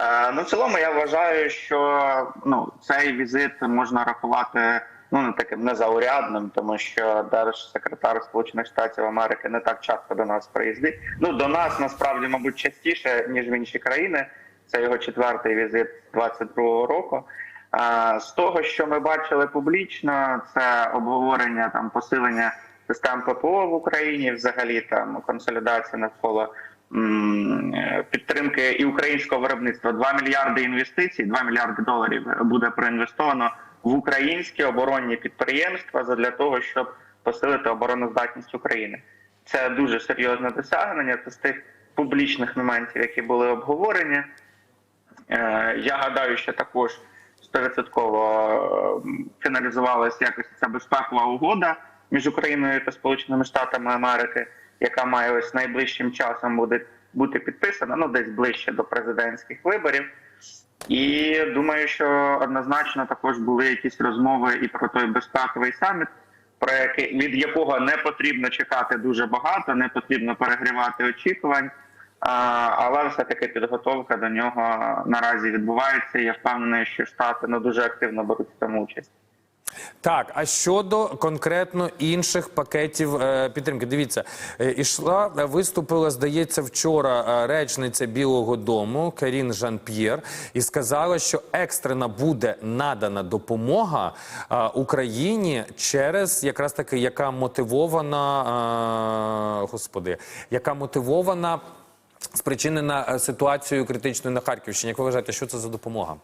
Е, Ну, в цілому я вважаю, що ну цей візит можна рахувати ну не таким незаурядним, тому що держсекретар Сполучених Штатів Америки не так часто до нас приїздить. Ну до нас насправді, мабуть, частіше ніж в інші країни. Це його четвертий візит з 22-го року. Е, З того, що ми бачили публічно, це обговорення там посилення систем ППО в Україні, взагалі там консолідація навколо підтримки і українського виробництва. 2 мільярди інвестицій, 2 мільярди доларів буде проінвестовано в українські оборонні підприємства для того, щоб посилити обороноздатність України. Це дуже серйозне досягнення. Це з тих публічних моментів, які були обговорені. Е, Я гадаю, що також стовідсотково е, фіналізувалася якось ця безпекова угода між Україною та Сполученими Штатами Америки, яка має ось найближчим часом буде бути підписана, ну десь ближче до президентських виборів. І думаю, що однозначно також були якісь розмови і про той безпековий саміт, про який від якого не потрібно чекати дуже багато, не потрібно перегрівати очікувань. Але все таки підготовка до нього наразі відбувається. Я впевнений, що штати ну дуже активно беруть в цьому участь. Так, а щодо конкретно інших пакетів е, підтримки, дивіться, е, ішла, е, виступила, здається, вчора е, речниця Білого Дому Карін Жан П'єр і сказала, що екстрена буде надана допомога е, Україні через якраз таки, яка мотивована, е, господи, яка мотивована. Спричинена е, ситуацією критичною на Харківщині. Як ви вважаєте, що це за допомога?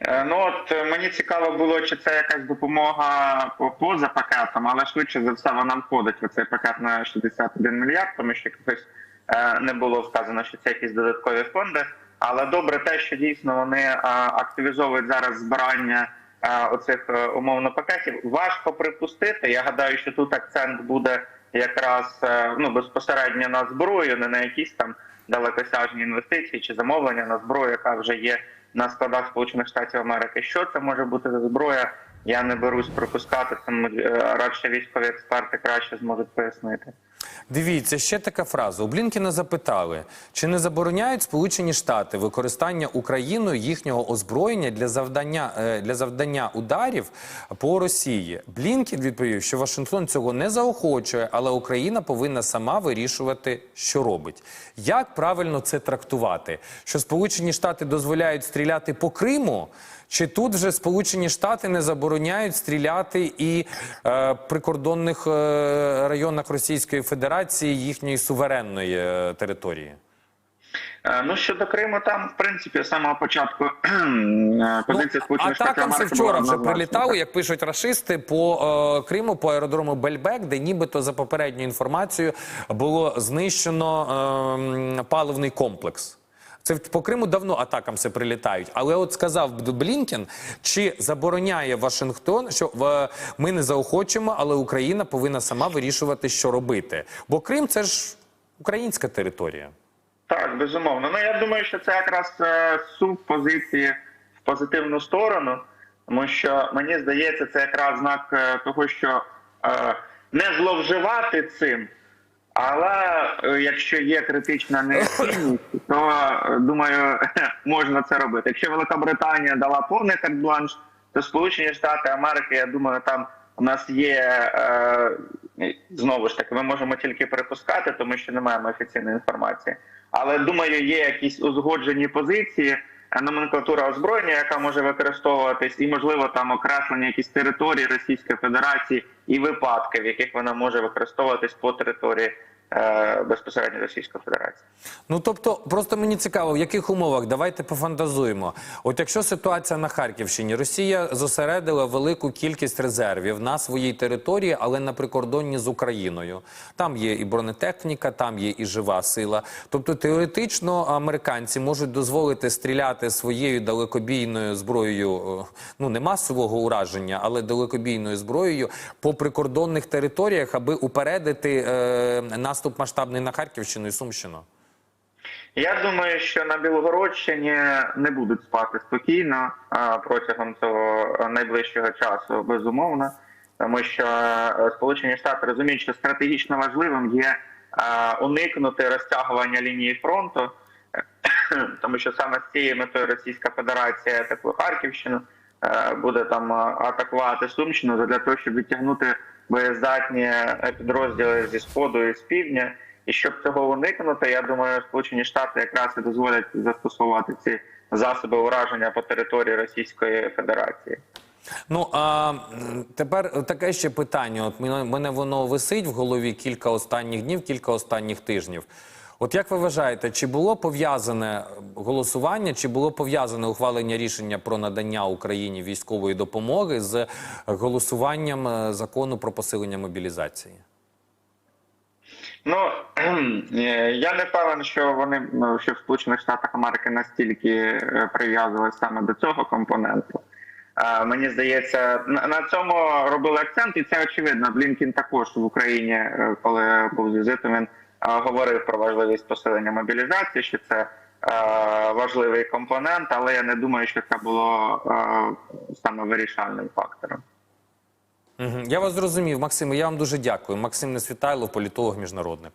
Е, Ну от е, мені цікаво було, чи це якась допомога поза пакетом, але швидше за все вона входить в цей пакет на 61 мільярд, тому що якось е, не було вказано, що це якісь додаткові фонди. Але добре те, що дійсно вони активізовують зараз збирання оцих умовно пакетів. Важко припустити. Я гадаю, що тут акцент буде якраз ну безпосередньо на зброю, не на якісь там далекосяжні інвестиції чи замовлення на зброю, яка вже є на складах Сполучених Штатів Америки. Що це може бути за зброя? Я не берусь пропускати Це е, радше військові експерти краще зможуть пояснити. Дивіться, ще така фраза. У Блінкіна запитали, чи не забороняють Сполучені Штати використання Україною їхнього озброєння для завдання е, для завдання ударів по Росії. Блінкін відповів, що Вашингтон цього не заохочує, але Україна повинна сама вирішувати, що робить. Як правильно це трактувати? Що Сполучені Штати дозволяють стріляти по Криму? Чи тут вже Сполучені Штати не забороняють стріляти і е, прикордонних е, районах Російської Федерації їхньої суверенної е, території? Е, Ну щодо Криму, там в принципі з самого початку е, позиція Штатів атакам це вчора вже прилітали, як пишуть рашисти, по е, Криму, по аеродрому Бельбек, де нібито за попередньою інформацією було знищено е, паливний комплекс. Це по Криму давно атакам це прилітають. Але от сказав Блінкен, чи забороняє Вашингтон, що ми не заохочимо, але Україна повинна сама вирішувати, що робити. Бо Крим це ж українська територія. Так, безумовно. Ну я думаю, що це якраз е, позиції в позитивну сторону, тому що мені здається, це якраз знак е, того, що е, не зловживати цим. Але е, якщо є критична необхідність, то е, думаю, можна це робити. Якщо Велика дала повний карт-бланш, то Сполучені Штати Америки, я думаю, там у нас є е, знову ж таки, ми можемо тільки припускати, тому що не маємо офіційної інформації. Але думаю, є якісь узгоджені позиції, е, номенклатура озброєння, яка може використовуватись, і можливо там окреслення якісь території Російської Федерації і випадки, в яких вона може використовуватись по території безпосередньо Російської Федерації. Ну тобто, просто мені цікаво, в яких умовах давайте пофантазуємо. От якщо ситуація на Харківщині, Росія зосередила велику кількість резервів на своїй території, але на прикордонні з Україною. Там є і бронетехніка, там є і жива сила. Тобто, теоретично американці можуть дозволити стріляти своєю далекобійною зброєю, е, ну не масового ураження, але далекобійною зброєю по прикордонних територіях, аби упередити е, наступ масштабний на Харківщину і Сумщину. Я думаю, що на Білгородщині не будуть спати спокійно протягом цього найближчого часу, безумовно, тому що е, Сполучені Штати розуміють, що стратегічно важливим є уникнути розтягування лінії фронту. тому що саме з цією метою Російська Федерація атакує Харківщину, е, буде там е, атакувати Сумщину для того, щоб відтягнути боєздатні е, підрозділи зі сходу і з півдня. І щоб цього уникнути, я думаю, Сполучені Штати якраз і дозволять застосувати ці засоби ураження по території Російської Федерації. Ну а тепер таке ще питання. От мене, мене воно висить в голові кілька останніх днів, кілька останніх тижнів. От як ви вважаєте, чи було пов'язане голосування, чи було пов'язане ухвалення рішення про надання Україні військової допомоги з голосуванням е, закону про посилення мобілізації? Ну е, я не певен, що вони ну, що в Сполучених Штатах Америки настільки е, прив'язувалися саме до цього компоненту. Мені здається, на цьому робили акцент, і це очевидно. Блінкін також в Україні, коли був візитом, він говорив про важливість посилення мобілізації, що це важливий компонент, але я не думаю, що це було саме вирішальним фактором. Я вас зрозумів, Максим. Я вам дуже дякую. Максим Несвітайлов, політолог міжнародник.